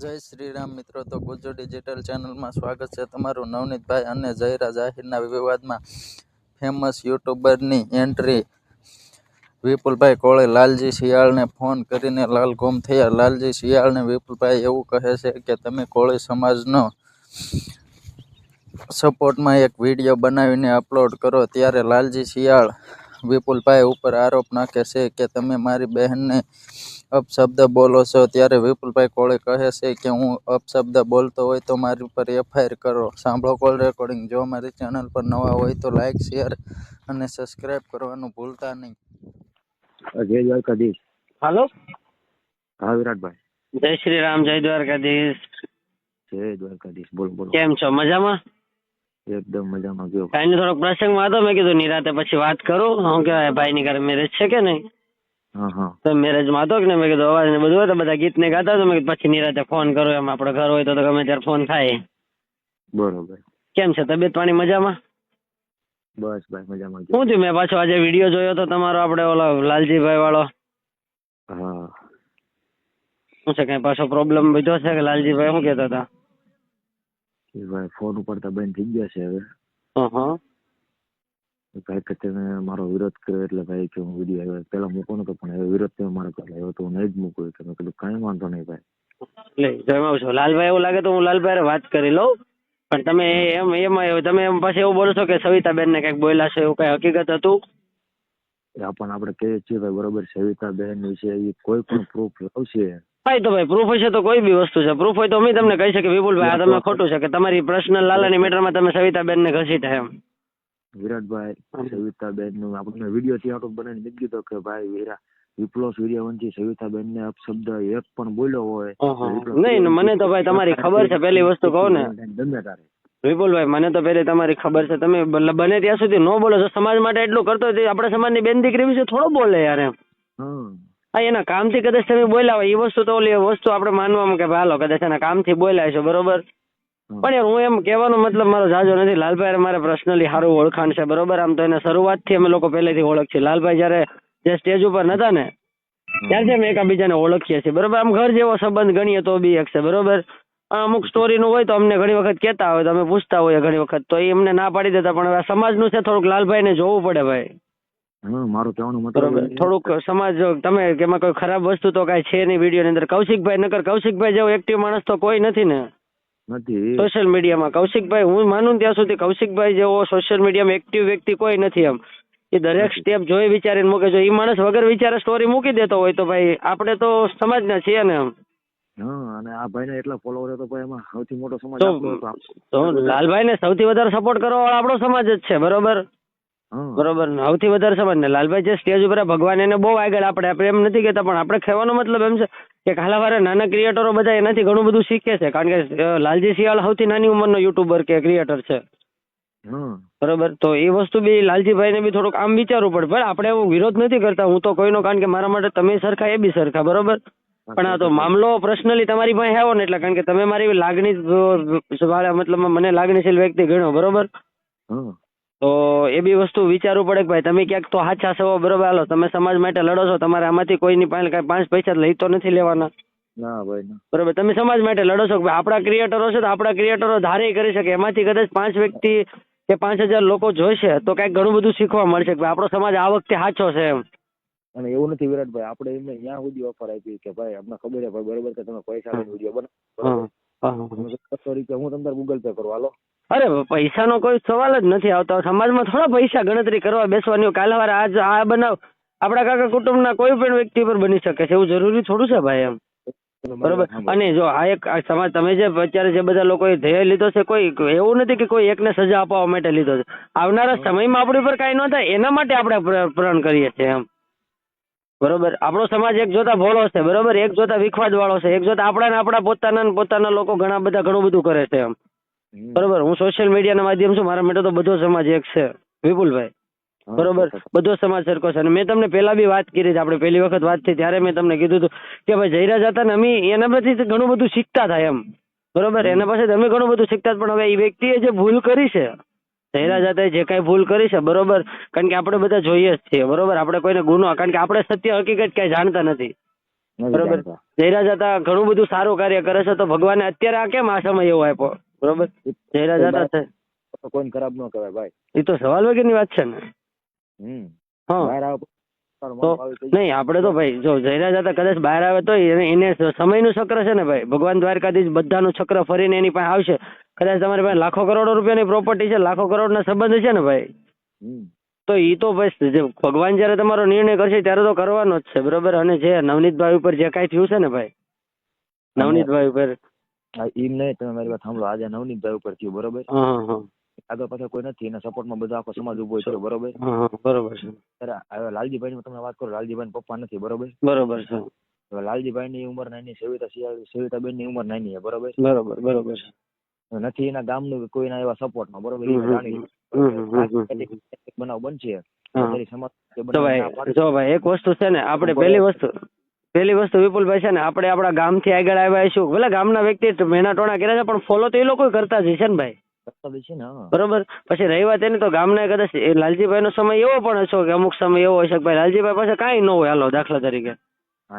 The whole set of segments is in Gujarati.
જય શ્રી રામ મિત્રો, તો ગુજ્જુ ડિજિટલ ચેનલમાં સ્વાગત છે તમારું નવનીતભાઈ અને જયરા જાહેરના વિવાદમાં ફેમસ યુટ્યુબરની એન્ટ્રી. વિપુલભાઈ કોળે લાલજી શિયાળને ફોન કરીને લાલ ગુમ થયા. લાલજી શિયાળને વિપુલભાઈ એવું કહે છે કે, તમે કોળી સમાજનો સપોર્ટમાં એક વીડિયો બનાવીને અપલોડ કરો, ત્યારે લાલજી શિયાળ વિપુલભાઈ ઉપર આરોપ નાખે છે કે તમે મારી બહેનને અપશબ્દ બોલો છો ત્યારે વિપુલભાઈ કોળે કહે છે કે હું અપશબ્દ બોલતો હોય તો મારી ઉપર એફઆઈઆર કરો. સાંભળો કોલ રેકોર્ડિંગ. જો મારી ચેનલ પર નવા હોય તો લાઇક શેર અને સબસ્ક્રાઇબ કરવાનું ભૂલતા નહીં. જય દ્વારકાધીશ. હાલો? હા વિરાટભાઈ. જય શ્રી રામ જય દ્વારકાધીશ. જય દ્વારકાધીશ. બોલો બોલો. કેમ છો? મજામાં? એકદમ મજામાં ગયો. કાઈ નહીં થોડોક પ્રસંગમાં હતો મેં કીધું નિરાતે પછી વાત કરું. શું કહેવાય ભાઈની ઘરે મેરેજ છે કે નહીં? હા હા. તો મેરેજમાં હતો કે નહીં? મેં કીધું અવાજ ને બધું હોય તો બધા ગીત ને ગાતા તો. મેં પછી નિરાતે ફોન કરો એમ આપડે ઘર હોય તો તો ગમે ત્યારે ફોન થાય. બરોબર. કેમ છે તબિયત પાણી મજામાં? બસ ભાઈ મજામાં શું થયું? મેં પાછો આજે વીડિયો જોયો તો તમારો આપણે ઓલો લાલજીભાઈ વાળો. હા. શું છે કઈ પાછો પ્રોબ્લેમ બીજો છે કે લાલજીભાઈ શું કહેતા હતા? ભાઈ ફોન ઉપડતા બંધ થઈ ગયા છે હવે. ભાઈ કે તમે મારો વિરોધ કર્યો એટલે ભાઈ કે હું વીડિયો આવ્યો. પેલા મૂકો નતો પણ હવે વિરોધ તમે મારો પર આવ્યો તો હું નહીં જ મૂકું. એટલે મેં કીધું કઈ વાંધો નહીં ભાઈ. એટલે જો છો. લાલભાઈ એવું લાગે તો હું લાલભાઈ વાત કરી લઉં. પણ તમે એમ એમાં તમે એમ પાછી એવું બોલો છો કે સવિતાબેન ને કંઈક બોલ્યા છે એવું કઈ હકીકત હતું? એ આપણને આપણે કહીએ છીએ ભાઈ બરોબર સવિતા બેન વિશે એ કોઈ પણ પ્રૂફ લાવશે. એ તો ભાઈ પ્રૂફ હશે તો કોઈ બી વસ્તુ છે. પ્રૂફ હોય તો અમે તમને કહી શકીએ વિપુલભાઈ આ તમે ખોટું છે કે તમારી પર્સનલ લાલાની મેટરમાં તમે સવિતાબેન ને ઘસીટા એમ. વિરાટભાઈ સવિતા બેનનું આપણને વીડિયો ત્યાં બનાવીને મૂકી દીધો કે ભાઈ વીરા વિપ્લવ સૂર્યવંશી સવિતાબેન ને અપશબ્દ એક પણ બોલ્યો હોય નહીં મને તો ભાઈ તમારી ખબર છે પેલી વસ્તુ કહો ને. ગમે તારે વિપુલભાઈ મને તો પેલી તમારી ખબર છે તમે બને ત્યાં સુધી ન બોલો. સમાજ માટે એટલું કરતો હોય તો આપણા સમાજની બેન દીકરી વિશે થોડો બોલે યાર એમ. હા એના કામથી કદાચ તમે બોલાવો એ વસ્તુ તો ઓલી વસ્તુ આપણે માનવામાં કે ભાઈ હાલો કદાચ એના કામથી બોલાય છે બરોબર? પણ યાર હું એમ કહેવાનો મતલબ મારો જાજો નથી. લાલભાઈ મારે પર્સનલી સારું ઓળખાણ છે બરોબર? આમ તો એને શરૂઆતથી અમે લોકો પહેલેથી ઓળખીએ. લાલભાઈ જ્યારે જે સ્ટેજ ઉપર નતા ને ત્યારથી અમે એકાબીજાને ઓળખીએ છીએ બરોબર? આમ ઘર જેવો સંબંધ ગણીએ તો બી એક છે બરોબર? અમુક અમુક સ્ટોરીનું હોય તો અમને ઘણી વખત કહેતા હોય તો અમે પૂછતા હોઈએ ઘણી વખત. તો એ અમને ના પાડી દેતા પણ હવે આ સમાજનું છે થોડુંક લાલભાઈને જોવું પડે ભાઈ. મારું કહેવાનું મતલબ થોડુંક સમાજ તમે કે એમાં કોઈ ખરાબ વસ્તુ તો કાંઈ છે નહીં વિડીયોની અંદર. કૌશિકભાઈ નકર કૌશિકભાઈ જેવો એક્ટિવ માણસ તો કોઈ નથી ને. નથી સોશિયલ મીડિયામાં કૌશિકભાઈ હું માનું ત્યાં સુધી કૌશિકભાઈ જેવો સોશિયલ મીડિયામાં એક્ટિવ વ્યક્તિ કોઈ નથી એમ. એ દરેક સ્ટેપ જોઈ વિચારીને મૂકે જો એ માણસ વગર વિચારે સ્ટોરી મૂકી દેતો હોય તો ભાઈ આપણે તો સમાજના છીએ ને એમ. અને આ ભાઈને એટલા ફોલોવર તો ભાઈ એમાં સૌથી મોટો સમાજ લાલભાઈ લાલભાઈને સૌથી વધારે સપોર્ટ કરવા વાળો આપણો સમાજ જ છે બરોબર? બરોબર ને સૌથી વધારે સમજ ને લાલભાઈ જે સ્ટેજ ઉપર ભગવાન એને બહુ આગળ આપણે આપણે એમ નથી કહેતા પણ આપણે કહેવાનો મતલબ એમ છે કે કાલાવારે નાના ક્રિએટરો બધા એનાથી ઘણું બધું શીખે છે કારણ કે લાલજી શિયાળ સૌથી નાની ઉંમરનો યુટ્યુબર કે ક્રિએટર છે બરોબર તો એ વસ્તુ બી લાલજીભાઈ ને બી થોડુંક આમ વિચારવું પડે પણ આપણે એવું વિરોધ નથી કરતા હું તો કોઈનો કારણ કે મારા માટે તમે સરખા એ બી સરખા બરોબર પણ આ તો મામલો પર્સનલી તમારી પાસે આવો ને એટલે કારણ કે તમે મારી લાગણી મતલબ મને લાગણીશીલ વ્યક્તિ ગણો બરોબર તો એ બી વસ્તુ વિચારવું પડે કે ભાઈ તમે ક્યાંક તો સાચા છો બરોબર હાલો તમે સમાજ માટે લડો છો તમારે આમાંથી કોઈની પાસે કાંઈ પાંચ પૈસા લઈ તો નથી લેવાના. ના ભાઈ ના. બરોબર તમે સમાજ માટે લડો છો કે આપણા ક્રિએટરો છે તો આપણા ક્રિએટરો ધારે કરી શકે એમાંથી કદાચ પાંચ વ્યક્તિ કે પાંચ હજાર લોકો જોઈશે તો કાંઈક ઘણું બધું શીખવા મળશે કે આપણો સમાજ આ વખતે સાચો છે એમ. અને એવું નથી વિરાટભાઈ આપણે એમને ત્યાં સુધી ઓફર આપી કે ભાઈ અમને ખબર છે ભાઈ બરોબર કે તમે પૈસા લઈને વીડિયો બનાવો. બરોબર? હું તમને ગૂગલ પે કરું હાલો? અરે પૈસાનો કોઈ સવાલ જ નથી આવતો. સમાજમાં થોડા પૈસા ગણતરી કરવા બેસવાની. હોય. આજ આ બનાવ આપણા કાકા કુટુંબના કોઈ પણ વ્યક્તિ પર બની શકે છે. એવું જરૂરી થોડું છે ભાઈ એમ? બરોબર? અને જો આ એક આ સમાજ તમે જે અત્યારે જે બધા લોકોએ ધ્યેય લીધો છે કોઈ એવું નથી કે કોઈ એકને સજા અપાવવા માટે લીધો છે. આવનારા સમયમાં આપણી પર કાંઈ ન થાય એના માટે આપણે પ્ર- પ્રણ કરીએ છીએ એમ. બરોબર? આપણો સમાજ એક જોતા ભોળો છે બરોબર? એક જોતા વિખવાદ વાળો છે એક જોતા આપણા ને આપણા પોતાના પોતાના લોકો ઘણા બધા ઘણું બધું કરે છે એમ. બરોબર હું સોશિયલ મીડિયાના માધ્યમ છું મારા માટે તો બધો સમાજ એક છે વિપુલભાઈ. બરોબર બધો સમાજ સરખો છે. અને મેં તમને પહેલા બી વાત કરી છે આપણે પહેલી વખત વાત થઈ ત્યારે મેં તમને કીધું હતું કે ભાઈ જયરાજ હતા ને અમે એના પરથી ઘણું બધું શીખતા થાય એમ. બરોબર એના પાસે અમે ઘણું બધું શીખતા પણ હવે એ વ્યક્તિએ જે ભૂલ કરી છે જયરાજ હતા જે કાંઈ ભૂલ કરી છે બરોબર કારણ કે આપણે બધા જોઈએ જ છીએ બરોબર આપણે કોઈને ગુનો કારણ કે આપણે સત્ય હકીકત કાંઈ જાણતા નથી. બરોબર. જાણતા. જયરાજ હતા ઘણું બધું સારું કાર્ય કરે છે તો ભગવાને અત્યારે આ કેમ આ સમય એવો આપ્યો? બરોબર? ચહેરા જાતા તે- કોઈ ખરાબ ન કહેવાય ભાઈ. એ તો સવાલ વગરની વાત છે ને. હમ. હા. તો નહીં આપણે તો ભાઈ જો જયરાજ હતા કદાચ બહાર આવે તો એને સમયનું ચક્ર છે ને ભાઈ. ભગવાન દ્વારકાધીશ બધાનું ચક્ર ફરીને એની પાસે આવશે. કદાચ તમારી પાસે લાખો કરોડો રૂપિયાની પ્રોપર્ટી છે લાખો કરોડના સંબંધ છે ને ભાઈ. તો એ તો ભાઈ જે ભગવાન જ્યારે તમારો નિર્ણય કરશે ત્યારે તો કરવાનો જ છે બરોબર? અને જે નવનીતભાઈ ઉપર જે કાંઈ થયું છે ને ભાઈ? નવનીતભાઈ ઉપર હા, એમ નહીં તમે મારી વાત સાંભળો. આજે નવનીતભાઈ ઉપર થયું બરોબર? આગળ પાછળ કોઈ નથી એના સપોર્ટમાં બધો આખો સમાજ ઊભો છે બરોબર? બરોબર છે. હવે લાલજીભાઈ ની તમને વાત કરો લાલજીભાઈ પપ્પા નથી બરોબર? બરોબર છે. હવે લાલજીભાઈ ની ઉંમર નાની સવિતા સવિતાબેનની ઉંમર નાની છે બરોબર? બરોબર બરોબર નથી એના ગામનું કોઈના એવા સપોર્ટમાં બરોબર? સપોર્ટમાં. એક બનાવ બનશે. જો ભાઈ ભાઈ એક વસ્તુ છે ને આપણે બરોબર. પહેલી વસ્તુ પહેલી વસ્તુ વિપુલભાઈ છે ને આપણે આપણા ગામથી આગળ આવ્યા છું ભલે ગામના વ્યક્તિ મહેણા ટોણા કર્યા છે પણ ફોલો તો એ લોકો કરતા જ છે ને ભાઈ. ને. બરોબર? પછી રહી વાત એની તો ગામના કદાચ એ લાલજીભાઈનો સમય એવો પણ હશે કે અમુક સમય એવો હશે કે ભાઈ લાલજીભાઈ પાસે કાંઈ ન હોય હાલો દાખલા તરીકે.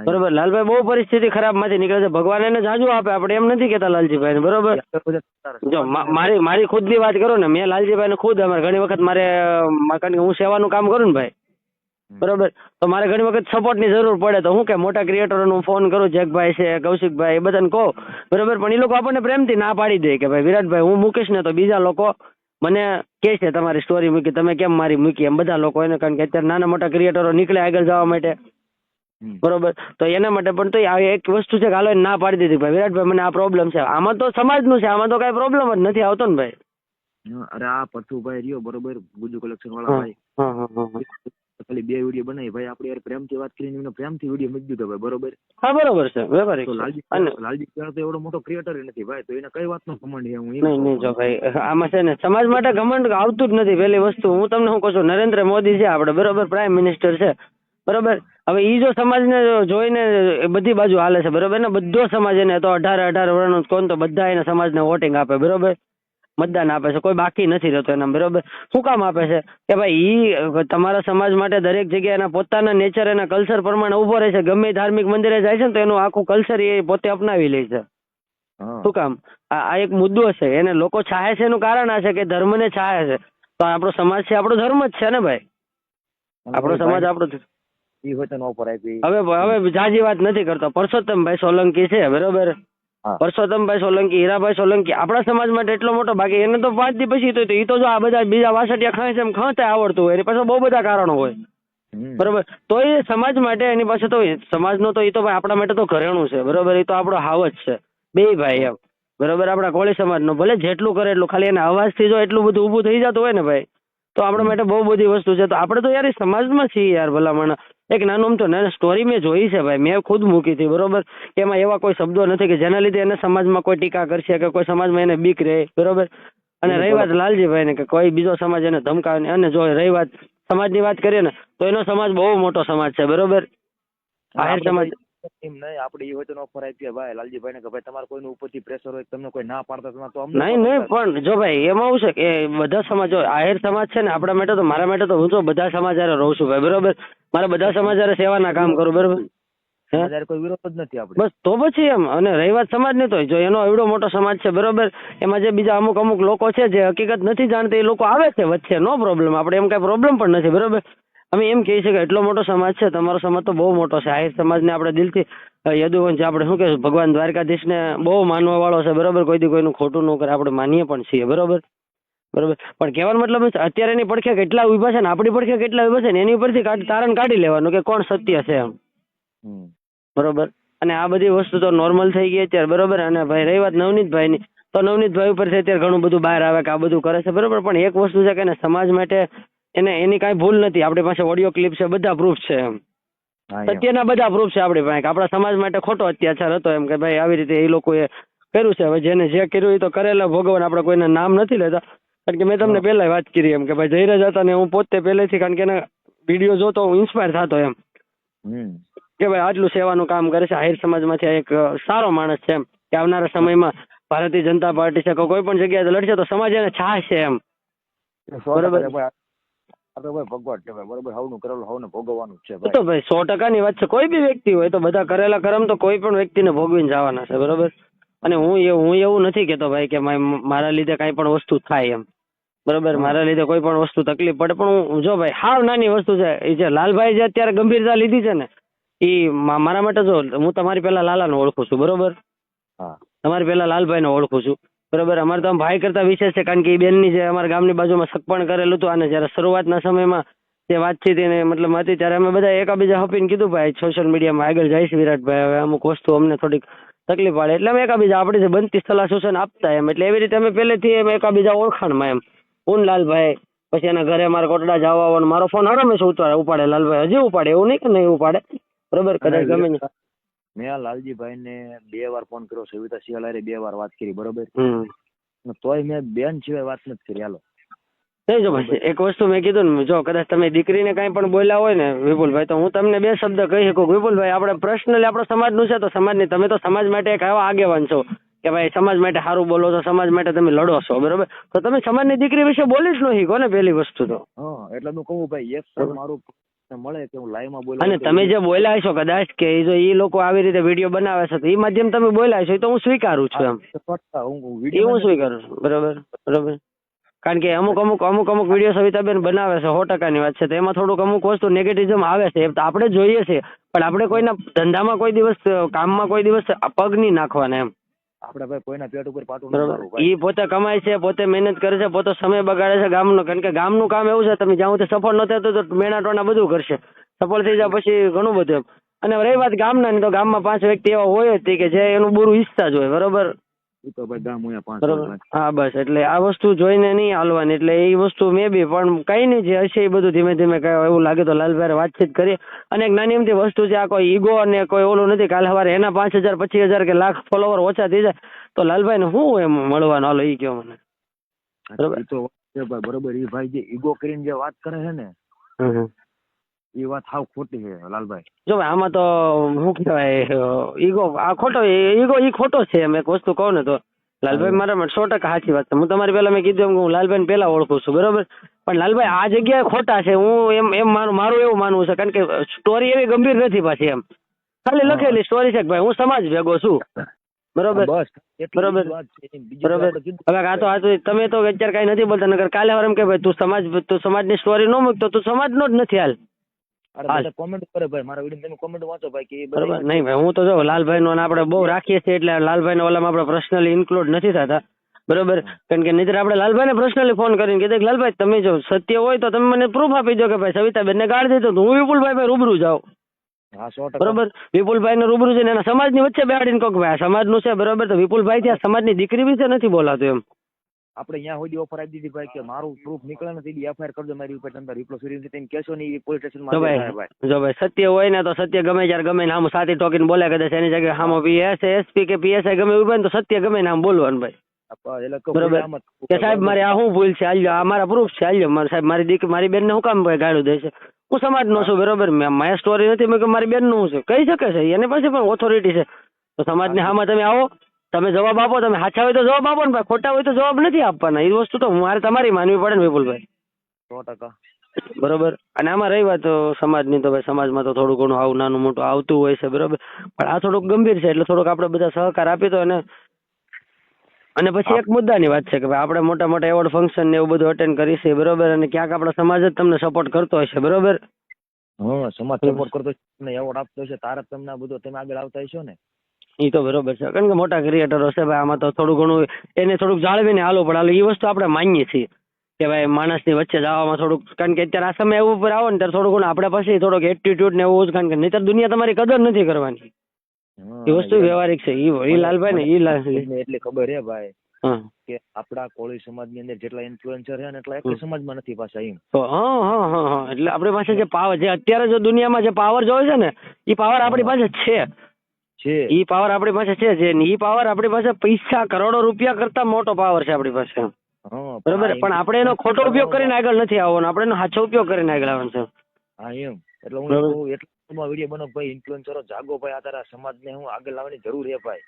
બરોબર? લાલભાઈ બહુ પરિસ્થિતિ ખરાબમાંથી નીકળે છે. ભગવાન એને જાજુ આપે આપણે એમ નથી કેતા લાલજીભાઈ બરોબર? બધા તારા જો મારી મારી ખુદની વાત કરું ને મેં લાલજીભાઈ ને ખુદ અમારે ઘણી વખત મારે કારણ કે હું સેવાનું કામ કરું ને ભાઈ. બરોબર? તો મારે ઘણી વખત સપોર્ટની જરૂર પડે. તો હું કે મોટા ક્રિએટરોને હું ફોન કરું જેકભાઈ છે કૌશિકભાઈ એ બધાને કહું. બરોબર? પણ એ લોકો આપણને પ્રેમથી ના પાડી દે કે ભાઈ વિરાટભાઈ હું મૂકીશ ને તો બીજા લોકો મને કે છે તમારી સ્ટોરી મૂકી તમે કેમ મારી મૂકી? એમ બધા લોકો એને કારણ કે અત્યારે નાના મોટા ક્રિએટરો નીકળે આગળ જવા માટે. બરોબર? તો એના માટે પણ તો એક વસ્તુ છે કે હાલો ના પાડી દીધી. ભાઈ વિરાટભાઈ મને આ પ્રોબ્લેમ છે. આમાં તો સમાજનું છે આમાં તો કઈ પ્રોબ્લેમ જ નથી આવતો ને ભાઈ. અરે આ પથુભાઈ રહ્યો બરોબર? ગુજુ કલેક્શન વાળા ભાઈ. ખાલી બે વીડિયો બનાવી. ભાઈ આપણે યાર પ્રેમથી વાત કરીને એમને પ્રેમથી વીડિયો મૂકી દીધો ભાઈ બરોબર? હા બરોબર છે વેપારી તો લાલજી લાલજી તો એવડો મોટો ક્રિએટર નથી ભાઈ તો એને કઈ વાતનો ઘમંડ છે? હું નહીં નહીં જો ભાઈ આમાં છે ને સમાજ માટે ઘમંડ આવતું જ નથી. પહેલી વસ્તુ હું તમને શું કહું છું નરેન્દ્ર મોદી છે આપણે બરોબર પ્રાઇમ મિનિસ્ટર છે બરોબર? હવે ઈ જો સમાજને જોઈને બધી બાજુ હાલે છે બરોબર ને? બધો સમાજ એને તો અઢાર અઢાર વર્ષનો કોણ તો બધા એને સમાજને વોટિંગ આપે બરોબર? મતદાન આપે છે કોઈ બાકી નથી રહેતો એના બરોબર. શું કામ આપે છે? કે ભાઈ એ તમારા સમાજ માટે દરેક જગ્યાએ એના પોતાના નેચર એના કલ્ચર પ્રમાણે ઊભો રહે છે. ગમે ધાર્મિક મંદિરે જાય છે ને તો એનું આખું કલ્ચર એ પોતે અપનાવી લે છે. શું કામ? આ એક મુદ્દો છે. એને લોકો ચાહે છે એનું કારણ આ છે કે ધર્મને ચાહે છે. તો આપણો સમાજ છે આપણો ધર્મ જ છે ને ભાઈ? આપણો સમાજ આપણો હવે હવે જાજી વાત નથી કરતો. પરસોત્તમભાઈ સોલંકી છે બરોબર. પરસોત્તમભાઈ સોલંકી હીરાભાઈ સોલંકી આપણા સમાજ માટે એટલો મોટો બાકી એને તો પાંચ દી પછી તો એ તો જો આ બધા બીજા વાસટિયા ખાય છે એમ ખાતે આવડતું હોય. એની પાસે બહુ બધા કારણો હોય. બરોબર? તો એ સમાજ માટે એની પાસે તો સમાજનો તો એ તો ભાઈ આપણા માટે તો ઘરેણું છે. બરોબર? એ તો આપણો હાવ જ છે. બે ભાઈ એમ. બરોબર? આપણા કોળી સમાજનો. ભલે જેટલું કરે એટલું. ખાલી એના અવાજથી જો એટલું બધું ઊભું થઈ જતું હોય ને ભાઈ તો આપણા માટે બહુ બધી વસ્તુ છે. તો આપણે તો યાર એ સમાજમાં છીએ યાર ભલામણ. એક નાનું આમ તો નાની સ્ટોરી મેં જોઈ છે ભાઈ. મેં ખુદ મૂકી હતી બરોબર? એમાં એવા કોઈ શબ્દો નથી કે જેના લીધે એને સમાજમાં કોઈ ટીકા કરશે કે કોઈ સમાજમાં એને બીક રહે બરોબર? અને રહી વાત. લાલજીભાઈ ને કે કોઈ બીજો સમાજ એને ધમકાવે. અને જો રહી વાત સમાજની વાત કરીએ ને તો એનો સમાજ બહુ મોટો સમાજ છે બરોબર? આહિર સમાજ એમ નહીં. આપણે ઈ વચન ઓફર આપીએ ભાઈ લાલજીભાઈ ને કે ભાઈ તમારે કોઈનું ઉપરથી પ્રેશર હોય તમને કોઈ ના પાડતા તો અમને નહીં નહીં પણ જો ભાઈ એમાં આવું છે કે બધા સમાજ જો આહિર સમાજ છે ને આપણા માટે તો મારા માટે તો હું તો બધા સમાજ રહું છું ભાઈ બરોબર? મારે બધા સમાજ સેવાના કામ કરું બરોબર? કોઈ વિરોધ જ નથી બસ તો પછી એમ અને રહી વાત સમાજની તો જો એનો એવડો મોટો સમાજ છે બરોબર? એમાં જે બીજા અમુક અમુક લોકો છે જે હકીકત નથી જાણતા એ લોકો આવે છે વચ્ચે નો પ્રોબ્લેમ આપણે એમ કઈ પ્રોબ્લેમ પણ નથી બરોબર? અમે એમ કહી શકાય એટલો મોટો સમાજ છે તમારો સમાજ તો બહુ મોટો છે. આહિર સમાજને આપણે દિલથી યદુવંશ આપણે શું કે ભગવાન દ્વારકાધીશને બહુ માનવા વાળો છે બરોબર? કોઈ દી કોઈનું ખોટું ન કરે આપણે માનીએ પણ છીએ બરોબર? બરોબર? પણ કહેવાનો મતલબ અત્યારેની અત્યારે પડખે કેટલા ઊભા છે ને આપણી પડખે કેટલા ઊભા છે ને એની ઉપરથી તારણ કાઢી લેવાનું કે કોણ સત્ય છે એમ. બરોબર? અને આ બધી વસ્તુ તો નોર્મલ થઈ ગઈ અત્યારે બરોબર? અને ભાઈ રહી વાત નવનીતભાઈની. તો નવનીતભાઈ ઉપરથી અત્યારે ઘણું બધું બહાર આવે કે આ બધું કરે છે બરોબર? પણ એક વસ્તુ છે કે સમાજ માટે એને એની કાંઈ ભૂલ નથી. આપણી પાસે ઓડિયો ક્લિપ છે બધા પ્રૂફ છે એમ. સત્યના બધા પ્રૂફ છે આપણી પાસે. આપણા સમાજ માટે ખોટો અત્યાચાર હતો એમ કે ભાઈ આવી રીતે એ લોકોએ કર્યું છે. હવે જેને જે કર્યું એ તો કરેલા ભોગવન. આપણે કોઈને નામ નથી લેતા. કારણ કે મેં તમને પહેલા વાત કરી એમ કે ભાઈ જયરાજ હતા ને હું પોતે પહેલેથી કારણ કે એના વીડિયો જોતો હું ઇન્સ્પાયર થતો એમ. કે ભાઈ આટલું સેવાનું કામ કરે છે. આહિર સમાજમાંથી એક સારો માણસ છે એમ. કે આવનારા સમયમાં ભારતીય જનતા પાર્ટી છે કોઈ પણ જગ્યાએ લડશે તો સમાજ એને છાશે એમ. બરોબર. આપણે ભાઈ ભગવાન કહેવાય. બરોબર હવનું કરેલું હવને ભોગવવાનું જ છે ભાઈ તો ભાઈ. સો ટકાની વાત છે. કોઈ બી વ્યક્તિ હોય તો બધા કરેલા કર્મ તો કોઈ પણ વ્યક્તિને ભોગવીને જવાના છે બરોબર? અને હું હું એવું નથી કેતો ભાઈ કે મારા લીધે કાંઈ પણ વસ્તુ થાય એમ. બરોબર? મારા લીધે કોઈ પણ વસ્તુ તકલીફ પડે. પણ હું જો ભાઈ હાવ નાની વસ્તુ છે. એ જે લાલભાઈ જે અત્યારે ગંભીરતા લીધી છે ને એ મારા માટે જો હું તમારી પહેલા લાલાને ઓળખું છું બરોબર? હા. તમારી પહેલા લાલભાઈને ઓળખું છું. બરોબર અમારે તો આમ ભાઈ કરતા વિશેષ છે કારણ કે એ બેનની જે અમારા ગામની બાજુમાં સગપણ કરેલું હતું અને જ્યારે શરૂઆતના સમયમાં જે વાતચીત એને મતલબ હતી ત્યારે અમે બધા એકાબીજા હપીને કીધું ભાઈ સોશિયલ મીડિયામાં આગળ જઈશ વિરાટભાઈ હવે અમુક વસ્તુ અમને થોડીક તકલીફ પડે એટલે અમે એકાબીજા આપણી જે બનતી સલાહ સૂચન આપતા એમ. એટલે એવી રીતે અમે પહેલેથી એમ એકાબીજા ઓળખાણમાં એમ. ઉન લાલભાઈ પછી એના ઘરે મારા કોટડા જવા આવવાનો મારો ફોન હરમેશ ઉતારે ઉપાડે લાલભાઈ. હજી ઉપાડે એવું નહીં કે નહીં ઉપાડે. બરોબર કદાચ ગમે મેં આ લાલજીભાઈ ને બે વાર ફોન કર્યો સવિતા સિયાલારે બે વાર વાત કરી બરોબર? તોય મેં બેન સિવાય વાત નથી કરી હાલો. નહીં જો ભાઈ એક વસ્તુ મેં કીધું ને જો કદાચ તમે દીકરીને કાંઈ પણ બોલ્યા હોય ને વિપુલભાઈ તો હું તમને બે શબ્દ કહી શકું. વિપુલભાઈ આપણે પર્સનલી આપણો સમાજનું છે તો સમાજની તમે તો સમાજ માટે એક એવા આગેવાન છો કે ભાઈ સમાજ માટે સારું બોલો છો સમાજ માટે તમે લડો છો બરોબર? તો તમે સમાજની દીકરી વિશે બોલી જ નહીં કોને પહેલી વસ્તુ તો? હા એટલે હું કહું ભાઈ એક મારું મળે કે હું લાઈવમાં બોલું અને તમે જે બોલ્યા છો કદાચ કે જો એ લોકો આવી રીતે વીડિયો બનાવે છે તો એ માધ્યમ તમે બોલ્યા છો એ તો હું સ્વીકારું છું એમ. એ હું સ્વીકારું છું બરોબર બરોબર. કારણ કે અમુક અમુક અમુક અમુક વીડિયો સવિતાબેન બનાવે છે સો ટકાની વાત છે તો એમાં થોડુંક અમુક વસ્તુ નેગેટિવિઝમ આવે છે તો આપણે જોઈએ છે પણ આપણે કોઈના ધંધામાં કોઈ દિવસ કામમાં કોઈ દિવસ પગ નહીં નાખવાના એમ. આપણે ભાઈ કોઈના પેટ ઉપર પાટું બરોબર. ઈ પોતે કમાય છે પોતે મહેનત કરે છે પોતે સમય બગાડે છે ગામનો. કારણ કે ગામનું કામ એવું છે તમે જ્યાં સુધી સફળ ન થતો તો મેણા ટોણા બધું કરશે. સફળ થઈ જાય પછી ઘણું બધું એમ. અને રહી વાત ગામના ને તો ગામમાં પાંચ વ્યક્તિ એવા હોય જ તે કે જે એનું બુરું ઈચ્છતા જ હોય બરોબર? તો ભાઈ ગામ અહીંયા પાંચ હા બસ એટલે આ વસ્તુ જોઈને નહીં હાલવાની. એટલે એ વસ્તુ મે બી પણ કઈ નહીં જે હશે એ બધું ધીમે ધીમે કઈ એવું લાગે તો લાલભાઈ વાતચીત કરીએ અને એક નાની એમથી વસ્તુ છે આ કોઈ ઈગો અને કોઈ ઓલું નથી કાલે સવારે એના પાંચ હજાર પચીસ હજાર કે લાખ ફોલોવર ઓછા થઈ જાય તો લાલભાઈ ને શું એમ મળવાનું? હાલો ઈ કયો મને. બરોબર. બરોબર. એ ભાઈ જે ઈગો કરીને જે વાત કરે છે ને એ વાત હાવ ખોટી છે લાલભાઈ. જો ભાઈ આમાં તો શું કહેવાય ઈગો આ ખોટો ઈગો ઈ ખોટો છે એમ એક વસ્તુ કહું ને તો. લાલભાઈ મારા માટે સો ટકા સાચી વાત છે. હું તમારી પહેલા મેં કીધું એમ હું લાલભાઈ પહેલા ઓળખું છું બરોબર? પણ લાલભાઈ આ જગ્યાએ ખોટા છે હું એમ એમ મારું મારું એવું માનવું છે કારણ કે સ્ટોરી એવી ગંભીર નથી પાછી એમ. ખાલી લખેલી સ્ટોરી છે ભાઈ હું સમાજ ભેગો છું. બરોબર? બરોબર. બરોબર? હવે આ તો આ તો તમે તો અત્યારે કાંઈ નથી બોલતા નગર કાલે વાર એમ કે ભાઈ તું સમાજ તું સમાજની સ્ટોરી ન મૂકતો તું સમાજનો જ નથી હાલ. અરે હાલ. કરે ભાઈ મારા વીડિયો તમે comment વાંચો ભાઈ કે એ નહીં ભાઈ હું તો જો લાલભાઈ નો આપણે બહુ રાખીએ છીએ એટલે લાલભાઈ ને ઓલામાં આપણે પર્સનલી ઇન્ક્લુડ નથી થતા. બરોબર? કારણ કે નહીતર આપણે લાલભાઈને પર્સનલી ફોન કરીને કીધું કે લાલભાઈ તમે જો સત્ય હોય તો તમે મને પ્રૂફ આપી દો કે ભાઈ સવિતાબેન ને ગાળ દીધો તો હું વિપુલભાઈ ભાઈ રૂબરૂ જાઉં. બરોબર? વિપુલભાઈ ને રૂબરૂ છે ને એના સમાજની વચ્ચે બેહાડીને કોક ભાઈ સમાજ સમાજનું છે બરોબર? તો વિપુલભાઈ ત્યાં સમાજની દીકરી વિશે નથી બોલાતું એમ. આપણે અહીંયા સુધી ઓફર આપી દીધી ભાઈ કે મારું પ્રૂફ નીકળે નથી એફઆઈઆર કરજો મારી ઉપર તમે રિપ્લો સુરી તેમ કેશો નહીં પોલીસ સ્ટેશન જો ભાઈ જો ભાઈ સત્ય હોય ને તો સત્ય ગમે ત્યારે ગમે ને આમ સાથી ટોકીને બોલે કદાચ એની જગ્યાએ હામો પીએસ એસપી કે પીએસઆઈ ગમે એવું તો સત્ય ગમે ને આમ બોલવાનું ભાઈ. બરોબર. કે સાહેબ મારે આ શું ભૂલ છે? હાલ્યો આ મારા પ્રૂફ છે હાલ્યો મારે સાહેબ મારી દીકરી મારી બેનને શું કામ ગાળું દે છે? હું સમાજનો છું બરોબર? મારી સ્ટોરી નથી મેં કે મારી બેનનું છે. કહી શકે છે એની પાસે પણ ઓથોરિટી છે. તો સમાજ ને હામાં તમે આવો. તમે જવાબ આપો તમે સાચા હોય તો જવાબ આપો ને ભાઈ ખોટા હોય તો જવાબ નથી આપવાના. એ વસ્તુ તો મારે તમારી માનવી પડે ને વિપુલભાઈ. સો ટકા. બરોબર? અને આમાં રહી વાત સમાજની તો ભાઈ સમાજમાં તો થોડું ઘણું આવું નાનું મોટું આવતું હોય છે બરોબર? પણ આ થોડુંક ગંભીર છે એટલે થોડુંક આપણે બધા સહકાર આપી તો અને અને પછી એક મુદ્દાની વાત છે કે ભાઈ આપણે મોટા મોટા એવોર્ડ ફંક્શન ને એવું બધું અટેન્ડ કરી છે બરોબર? અને ક્યાંક આપણો સમાજ જ તમને સપોર્ટ કરતો હશે બરોબર? હા સમાજ. સપોર્ટ કરતો છે તમને એવોર્ડ આપતો છે તારે તમને બધું તમે આગળ આવતા હશો ને. એ તો બરોબર છે. કારણ કે મોટા ક્રિએટરો છે ભાઈ આમાં તો થોડું ઘણું એને થોડુંક જાળવીને હાલો પણ હાલો એ વસ્તુ આપણે માનીએ છીએ કે ભાઈ માણસની વચ્ચે જવામાં થોડુંક કારણ કે અત્યારે આ સમય એવું ઉપર આવો ને ત્યારે થોડું ઘણું આપણે પાસે થોડોક એટીટ્યુડ ને એવું કારણ કે નહીતર દુનિયા તમારી કદર નથી કરવાની. એ વસ્તુ વ્યવહારિક છે. ઈ લાલભાઈ ને ઈ લાલ એટલી ખબર હે ભાઈ કે આપડા કોળી સમાજની અંદર જેટલા ઇન્ફ્લુએન્સર છે ને એટલા એક સમાજમાં નથી પાછા એમ. હા હા હા હા. એટલે આપણી પાસે જે પાવર જે અત્યારે જો દુનિયામાં જે પાવર જોવે છે ને એ પાવર આપણી પાસે છે. છે. ઈ પાવર આપણી પાસે છે જે ઈ પાવર આપણી પાસે પૈસા કરોડો રૂપિયા કરતા મોટો પાવર છે આપણી પાસે. બરોબર પણ આપણે એનો ખોટો ઉપયોગ કરીને આગળ નથી આવવાનો આપણે એનો સાચો ઉપયોગ કરીને આગળ આવવાનું છે. હા એમ. એટલે હું બરોબર. વીડિયો બનો ભાઈ ઇન્ફ્લુએન્સરો જાગો ભાઈ આ તારા સમાજને હું આગળ લાવવાની જરૂર છે ભાઈ.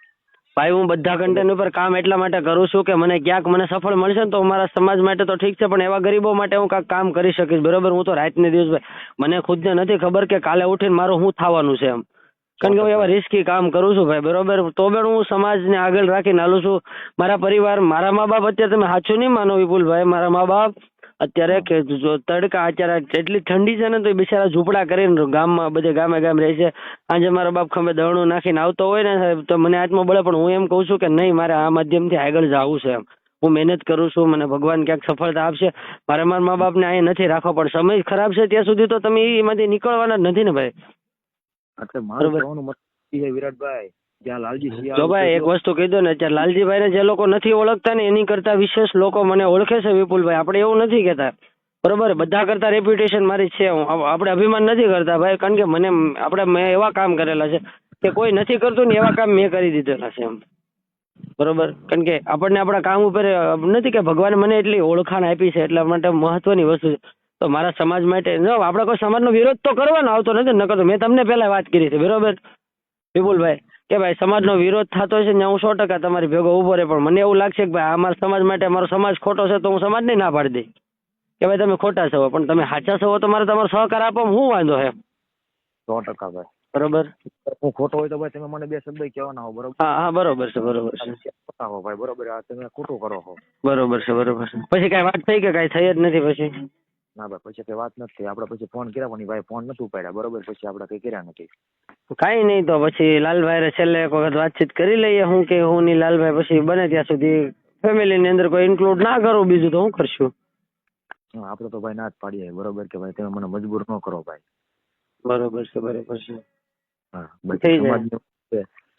ભાઈ હું બધા કન્ટેન્ટ ઉપર કામ એટલા માટે કરું છું કે મને ક્યાંક મને સફળ મળશે ને તો મારા સમાજ માટે તો ઠીક છે પણ એવા ગરીબો માટે હું કાંઈક કામ કરી શકીશ. બરોબર હું તો રાતને દિવસ ભાઈ મને ખુદને નથી ખબર કે કાલે ઉઠીને મારું શું થવાનું છે એમ. કારણ કે હું એવા રિસ્કી કામ કરું છું ભાઈ બરોબર? તો પણ હું સમાજને આગળ રાખીને હાલું છું. મારા પરિવાર મારા મા બાપ અત્યારે તમે સાચું નહીં માનો વિપુલભાઈ મારા મા બાપ અત્યારે કે તડકા અત્યારે એટલી ઠંડી છે ને તો બિચારા ઝૂંપડા કરીને ગામમાં બધે ગામે ગામ રહે છે. આજે મારા બાપ ખંભે દવણું નાખીને આવતો હોય ને સાહેબ તો મને આત્મ બળે પણ હું એમ કહું છું કે નહીં મારે આ માધ્યમથી આગળ જવું છે એમ. હું મહેનત કરું છું મને ભગવાન ક્યાંક સફળતા આપશે. મારા મારા મા બાપને અહીંયા નથી રાખવા પણ સમય ખરાબ છે ત્યાં સુધી તો તમે એમાંથી નીકળવાના જ નથી ને ભાઈ. એટલે મારું કહેવાનું મતલબ એ વિરાટભાઈ. ત્યાં લાલજી શિયાળ જો ભાઈ એક વસ્તુ કહી દો ને અત્યારે લાલજીભાઈને જે લોકો નથી ઓળખતા ને એની કરતા વિશેષ લોકો મને ઓળખે છે વિપુલભાઈ. આપણે એવું નથી કેતા બરોબર? બધા કરતા રેપ્યુટેશન મારી છે. આપણે અભિમાન નથી કરતા ભાઈ કારણ કે મને આપણે મેં એવા કામ કરેલા છે કે કોઈ નથી કરતું ને એવા કામ મેં કરી દીધેલા છે એમ. બરોબર? કારણ કે આપણને આપણા કામ ઉપર નથી કે ભગવાન મને એટલી ઓળખાણ આપી છે એટલા માટે મહત્વની વસ્તુ છે. તો મારા સમાજ માટે જો આપણે કોઈ સમાજનો વિરોધ તો કરવાનો આવતો નથી નકર તો મેં તમને પહેલા વાત કરી છે બરોબર? વિપુલભાઈ કે ભાઈ સમાજનો વિરોધ થતો છે ને હું સો ટકા તમારી ભેગો ઊભો રહે પણ મને એવું લાગશે કે ભાઈ આ મારા સમાજ માટે મારો સમાજ ખોટો છે તો હું સમાજને ના પાડી દઈ કે ભાઈ તમે ખોટા છો પણ તમે સાચા છો તો મારે તમારો સહકાર આપો હું વાંધો હે સો ટકા ભાઈ. બરોબર? હું ખોટો હોય તો ભાઈ તમે મને બે શબ્દ કહેવાના હો બરોબર? હા હા બરોબર છે બરોબર છે. ખોટા હો ભાઈ બરોબર? આ તમે ખોટું કરો હો. બરોબર છે બરોબર છે. પછી કાંઈ વાત થઈ કે કાંઈ થઈ જ નથી પછી? ના ભાઈ પછી કઈ વાત નથી. આપણે પછી ફોન કર્યા પણ ભાઈ ફોન નથી ઉપાડ્યા. બરોબર પછી આપણે કઈ કર્યા નથી. કાંઈ નહીં તો પછી લાલભાઈ છેલ્લે એક વખત વાતચીત કરી લઈએ. હું કે હું ની લાલભાઈ પછી બને ત્યાં સુધી ફેમિલી ની અંદર કોઈ ઇન્ક્લુડ ના કરું. બીજું તો હું કરશું? આપડે આપણે તો ભાઈ ના જ પાડીએ. બરોબર કે ભાઈ તમે મને મજબૂર ન કરો ભાઈ. બરોબર છે બરોબર છે. હા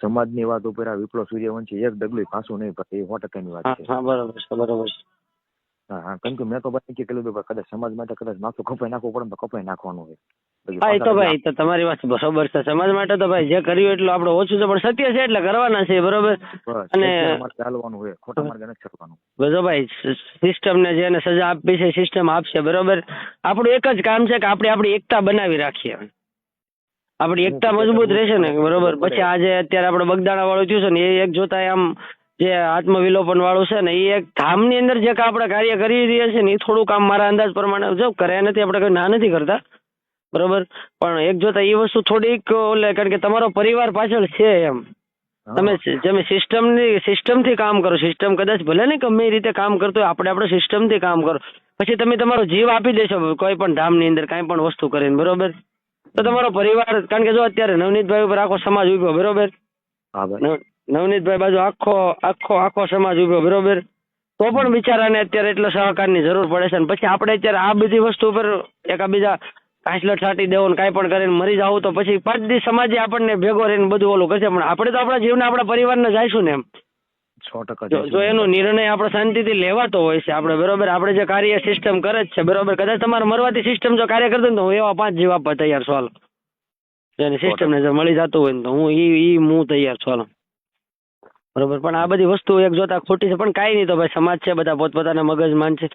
સમાજની વાત ઉપર આ વિપ્લવ સૂર્યવંશી એક ડગલું પાછું નહીં પડે એ સો ટકાની વાત છે. હા બરોબર છે બરોબર છે. હા કેમ કે મેં તો ભાઈ કે કર્યું હતું કદાચ સમાજ માટે કદાચ માથું કપાઈ નાખવું પડે તો કપાઈ નાખવાનું હોય હા એ તો ભાઈ તો તમારી વાત બરોબર છે. સમાજ માટે તો ભાઈ જે કર્યું એટલું આપણે ઓછું છે પણ સત્ય છે એટલે કરવાના છે બરોબર? અને- ચાલવાનું હોય ખોટા માર્ગે નથી ચાલવાનું બધો ભાઈ સિસ્ટમ ને જેને સજા આપી છે સિસ્ટમ આપશે બરોબર? આપણું એક જ કામ છે કે આપણે આપણી એકતા બનાવી રાખીએ. આપણી એકતા મજબૂત રહેશે ને બરોબર? પછી આજે અત્યારે આપણે બગદાણા વાળું થયું છે ને એ એક જોતા આમ જે આત્મવિલોપન વાળું છે ને એ એક ધામની અંદર જે આપણે કાર્ય કરી રહ્યા છે ને એ થોડું કામ મારા અંદાજ પ્રમાણે જો કર્યા નથી આપણે કઈ ના નથી કરતા. બરોબર? પણ એક જોતા એ વસ્તુ થોડીક ઓલે કારણ કે તમારો પરિવાર પાછળ છે એમ. તમે તમે સિસ્ટમની સિસ્ટમથી કામ કરો સિસ્ટમ કદાચ ભલે ને ગમે રીતે કામ કરતો હોય આપણે આપણે સિસ્ટમથી કામ કરો. પછી તમે તમારો જીવ આપી દેશો કોઈ પણ ધામની અંદર કાંઈ પણ વસ્તુ કરીને બરોબર? તો તમારો પરિવાર કારણ કે જો અત્યારે નવનીતભાઈ ઉપર આખો સમાજ ઉભ્યો બરોબર? હા ભાઈ. નવનીતભાઈ બાજુ આખો આખો આખો સમાજ ઊભો બરોબર? તો પણ બિચારાને અત્યારે એટલો સહકારની જરૂર પડે છે અને પછી આપણે અત્યારે આ બધી વસ્તુ ઉપર એકાબીજા કાંસલટ છાંટી દેવો ને કાંઈ પણ કરીને મરી જાવ તો પછી પાંચ દી સમાજે આપણને ભેગો રહીને બધું ઓલું કરશે. પણ આપણે તો આપણા જીવને આપણા પરિવારને જાઈશું ને એમ. સો ટકા જો એનો નિર્ણય આપણે શાંતિથી લેવાતો હોય છે આપણે બરોબર? આપણે જે કાર્ય સિસ્ટમ કરે જ છે બરોબર? કદાચ તમારે મરવાથી સિસ્ટમ જો કાર્ય કરતો ને તો હું એવા પાંચ જીવ આપવા તૈયાર હાલો. જેની સિસ્ટમને જો મળી જતું હોય ને તો હું ઈ ઈ હું તૈયાર છું બરોબર. પણ આ બધી વસ્તુ એક જોતા ખોટી છે. પણ કાંઈ નહીં તો ભાઈ સમાજ છે, બધા પોતપોતાના મગજ માનસિક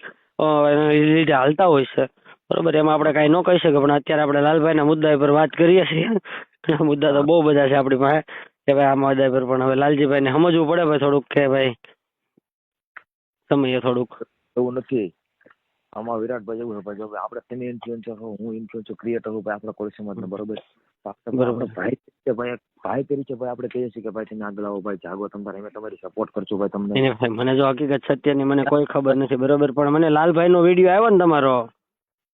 લીધે હાલતા હોય છે. બરોબર. એમાં આપણે કાંઈ ન કહી શકીએ. પણ અત્યારે આપણે લાલભાઈના મુદ્દા પર વાત કરીએ છીએ. મુદ્દા તો બહુ બધા છે આપણી પાસે. કે ભાઈ આ મુદ્દા પર પણ હવે લાલજીભાઈને સમજવું પડે ભાઈ થોડુંક કે ભાઈ સમયે થોડુંક. એવું નથી. આમાં વિરાટભાઈ એવું ભાઈ જો આપણે તમે ઇન્ફ્લુએન્સર હો હું ઇન્ફ્લુએન્સર ક્રિએટર હું ભાઈ આપણા કોઈ સમાજનો બરોબર? બરોબર. ભાઈ ભાઈ તરીકે ભાઈ આપણે કહીએ છીએ કે ભાઈ તમે આગળ આવો ભાઈ જાગો તમારે અમે તમારી સપોર્ટ કરશું ભાઈ તમને. મને જો હકીકત સત્યની મને કોઈ ખબર નથી બરોબર? પણ મને લાલભાઈ નો વીડિયો આવ્યો ને તમારો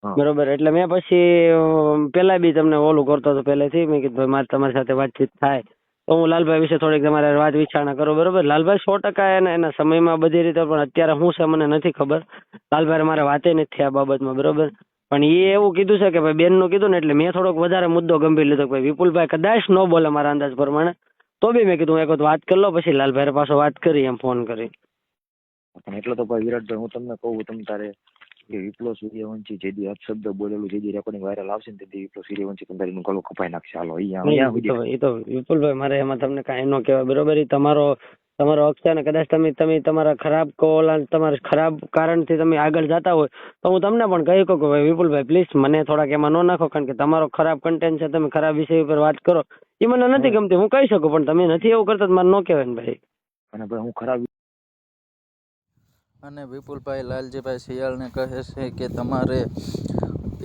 બરોબર? એટલે મેં પછી પેલા બી તમને ઓલું કરતો હતો પહેલેથી મેં કીધું ભાઈ મારે તમારી સાથે વાતચીત થાય. તો હું લાલભાઈ વિશે થોડીક તમારે વાત વિચારણા કરું, બરોબર? લાલભાઈ સો ટકા એના એના સમયમાં બધી રીતે, પણ અત્યારે શું છે, મને નથી ખબર. લાલભાઈ મારે વાતે નથી આ બાબતમાં, બરોબર? પણ એ એવું કીધું છે કે ભાઈ બેનનું કીધું ને એટલે મેં થોડોક વધારે મુદ્દો ગંભીર લીધો ભાઈ વિપુલભાઈ કદાચ ન બોલે મારા અંદાજ પ્રમાણે, તો બી મેં કીધું એક વખત વાત કરી લો, પછી લાલભાઈ પાછો વાત કરી એમ ફોન કરી. પણ એટલે તો ભાઈ વિરાટભાઈ, હું તમને કહું તમ તારે કે વિપ્લવ સૂર્યવંશી જે દી અપશબ્દ બોલેલું જે દી રેકોર્ડિંગ વાયરલ આવશે ને તે વિપ્લવ સૂર્યવંશી તમારી ગળો કપાઈ નાખશે. હાલો અહીંયા એ તો વિપુલભાઈ મારે એમાં તમને કાંઈ ન કહેવાય. બરોબર એ તમારો તમારો અક્ષર કદાચ તમે તમે તમારા ખરાબ કોલા તમારા ખરાબ કારણથી તમે આગળ જતા હોય તો હું તમને પણ કહી શકું કે ભાઈ વિપુલભાઈ પ્લીઝ મને થોડાક એમાં ન નાખો કારણ કે તમારો ખરાબ કન્ટેન્ટ છે તમે ખરાબ વિષય ઉપર વાત કરો. એ મને નથી ગમતી હું કહી શકું પણ તમે નથી એવું કરતા મારે ન કહેવાય ને ભાઈ. અને ભાઈ હું ખરાબ અને વિપુલભાઈ લાલજીભાઈ શિયાળને કહે છે કે તમારે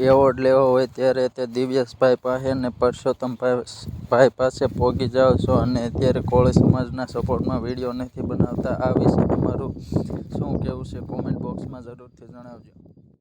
એવોર્ડ લેવો હોય ત્યારે તે દિવ્યેશભાઈ પાસે ને પરસોત્તમભાઈ ભાઈ પાસે પહોંચી જાઓ છો અને અત્યારે કોળી સમાજના સપોર્ટમાં વીડિયો નથી બનાવતા. આ વિશે તમારું શું કહેવું છે? કોમેન્ટ બોક્સમાં જરૂરથી જણાવજો.